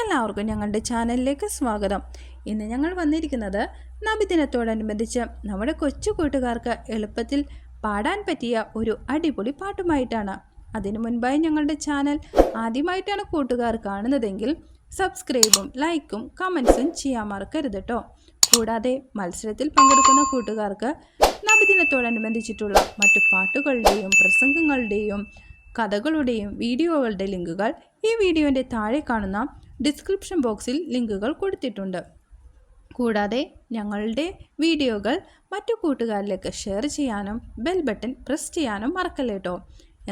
എല്ലാവർക്കും ഞങ്ങളുടെ ചാനലിലേക്ക് സ്വാഗതം. ഇന്ന് ഞങ്ങൾ വന്നിരിക്കുന്നത് നബിദിനത്തോടനുബന്ധിച്ച് നമ്മുടെ കൊച്ചു കൂട്ടുകാർക്ക് എളുപ്പത്തിൽ പാടാൻ പറ്റിയ ഒരു അടിപൊളി പാട്ടുമായിട്ടാണ്. അതിനു മുൻപായി ഞങ്ങളുടെ ചാനൽ ആദ്യമായിട്ടാണ് കൂട്ടുകാർ കാണുന്നതെങ്കിൽ സബ്സ്ക്രൈബും ലൈക്കും കമൻസും ചെയ്യാൻ മറക്കരുത് കേട്ടോ കൂടാതെ മത്സരത്തിൽ പങ്കെടുക്കുന്ന കൂട്ടുകാർക്ക് നബിദിനത്തോടനുബന്ധിച്ചിട്ടുള്ള മറ്റു പാട്ടുകളുടെയും പ്രസംഗങ്ങളുടെയും കഥകളുടെയും വീഡിയോകളുടെ ലിങ്കുകൾ ഈ വീഡിയോന്റെ താഴെ കാണുന്ന ഡിസ്ക്രിപ്ഷൻ ബോക്സിൽ ലിങ്കുകൾ കൊടുത്തിട്ടുണ്ട്. കൂടാതെ ഞങ്ങളുടെ വീഡിയോകൾ മറ്റു കൂട്ടുകാരിലേക്ക് ഷെയർ ചെയ്യാനും ബെൽ ബട്ടൺ പ്രസ് ചെയ്യാനും മറക്കല്ലേട്ടോ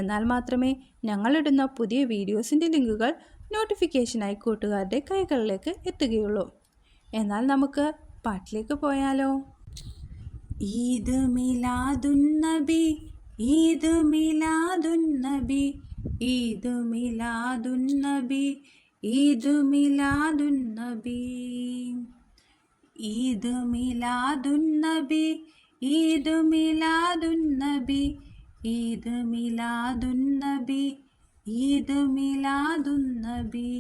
എന്നാൽ മാത്രമേ ഞങ്ങളിടുന്ന പുതിയ വീഡിയോസിന്റെ ലിങ്കുകൾ നോട്ടിഫിക്കേഷനായി കൂട്ടുകാരുടെ കൈകളിലേക്ക് എത്തുകയുള്ളൂ. എന്നാൽ നമുക്ക് പാട്ടിലേക്ക് പോയാലോ. ഈദ് മിലാദുന്നബി ഈദ് മിലാദുന്നബി ഈദ് മിലാദുന്നബി ഈദ് മിലാദുന്നബി ഈദ് മിലാദുന്നബി ഈദ് മിലാദുന്നബി ഈദ് മിലാദുന്നബി ഈദ് മിലാദുന്നബി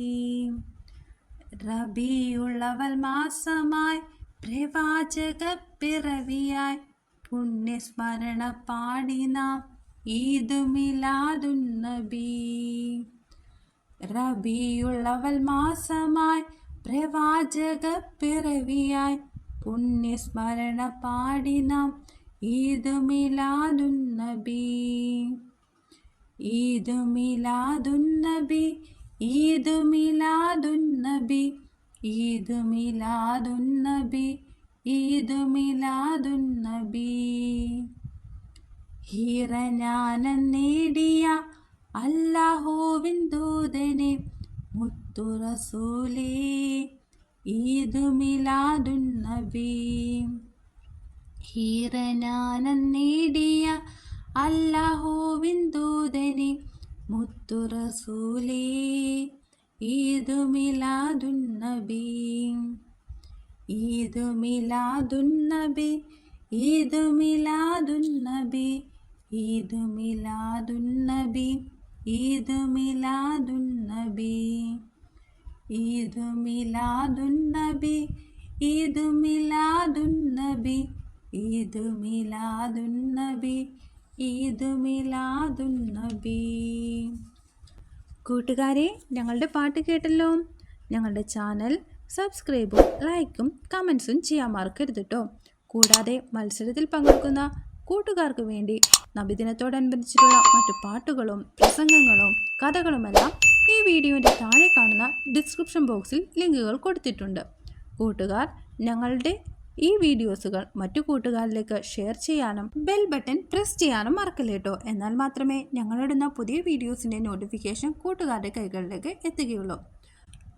റബിയുള്ളവൽ മാസമായി പ്രവാചക പിറവിയായി പുണ്യസ്മരണ പാടി നാം ഈദ് മിലാദുന്നബി റബിയുള്ളവൽ മാസമായി പ്രവാചക പിറവിയായി പുണ്യസ്മരണ പാടി നാം ഈദ് മിലാദുന്നബി ഈദ് മിലാദുന്നബി ഈദ് ഈദ് മിലാദുന്നബി ഹീറനാനം നേടിയ അല്ലാഹുവിൻ ദൂതനെ മുത്തുറസൂലേ. ഈദ് മിലാദുന്നബി ഹീറനാനം നേടിയ അല്ലാഹുവിൻ ദൂതനെ ഈദു മിലാദുൻ മിലാദുന്നബി ഈദ് മിലാദുന്നബി ഈദു മിലാദുന്നബി ഈദു മിലാദുന്നബി ഈദു മിലാദുന്നബി ഈദു മിലാദുന്നബി ഈദു മിലാദുന്നബി ഈദു മിലാദുന്നബി ഈദു മിലാദുന്നബി കൂട്ടുകാരെ ഞങ്ങളുടെ പാട്ട് കേട്ടല്ലോ. ഞങ്ങളുടെ ചാനൽ സബ്സ്ക്രൈബും ലൈക്കും കമൻസും ചെയ്യാൻ മറക്കരുത് കേട്ടോ കൂടാതെ മത്സരത്തിൽ പങ്കെടുക്കുന്ന കൂട്ടുകാർക്ക് വേണ്ടി നബിദിനത്തോടനുബന്ധിച്ചിട്ടുള്ള മറ്റു പാട്ടുകളും പ്രസംഗങ്ങളും കഥകളുമെല്ലാം ഈ വീഡിയോന്റെ താഴെ കാണുന്ന ഡിസ്ക്രിപ്ഷൻ ബോക്സിൽ ലിങ്കുകൾ കൊടുത്തിട്ടുണ്ട്. കൂട്ടുകാർ ഞങ്ങളുടെ ഈ വീഡിയോസുകൾ മറ്റു കൂട്ടുകാരിലേക്ക് ഷെയർ ചെയ്യാനും ബെൽ ബട്ടൺ പ്രസ് ചെയ്യാനും മറക്കല്ലേട്ടോ എന്നാൽ മാത്രമേ ഞങ്ങളിടുന്ന പുതിയ വീഡിയോസിന്റെ നോട്ടിഫിക്കേഷൻ കൂട്ടുകാരുടെ കൈകളിലേക്ക് എത്തുകയുള്ളൂ.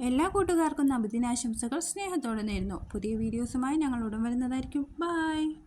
എല്ലാ കൂട്ടുകാർക്കും നബിദിനാശംസകൾ. സ്നേഹത്തോടെ നേരുന്നു. പുതിയ വീഡിയോസുമായി ഞങ്ങൾ ഉടൻ വരുന്നതായിരിക്കും. ബൈ